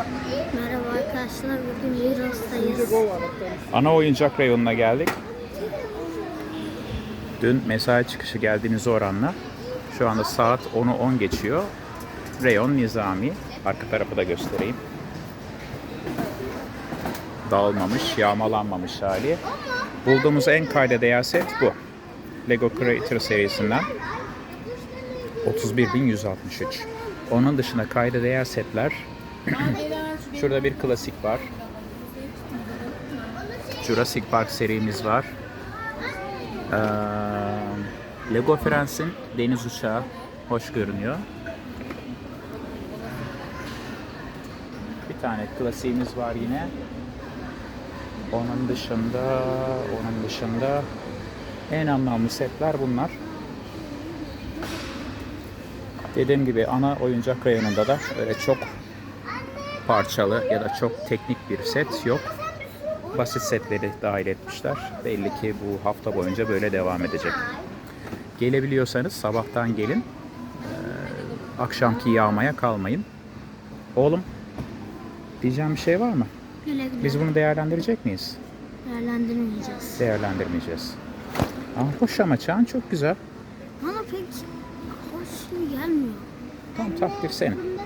Merhaba arkadaşlar, bugün Euros'tayız. Ana oyuncak reyonuna geldik. Dün mesai çıkışı geldiğimiz oranla şu anda saat 10'u 10 geçiyor. Reyon nizami. Arka tarafı da göstereyim. Dağılmamış, yağmalanmamış hali. Bulduğumuz en kayda değer set bu. Lego Creator serisinden. 31.163. Onun dışında kayda değer setler Şurada bir klasik var. Jurassic Park serimiz var. Ee, Lego Friends'in deniz uçağı hoş görünüyor. Bir tane klasiğimiz var yine. Onun dışında, onun dışında en anlamlı setler bunlar. Dediğim gibi ana oyuncak reyonunda da öyle çok parçalı ya da çok teknik bir set yok. Basit setleri dahil etmişler. Belli ki bu hafta boyunca böyle devam edecek. Gelebiliyorsanız sabahtan gelin. Ee, akşamki yağmaya kalmayın. Oğlum, diyeceğim bir şey var mı? Güle güle Biz bunu değerlendirecek miyiz? değerlendirmeyeceğiz. Değerlendirmeyeceğiz. Ama hoş ama çağın çok güzel. Bana pek hoş gelmiyor. Tam takdir senin.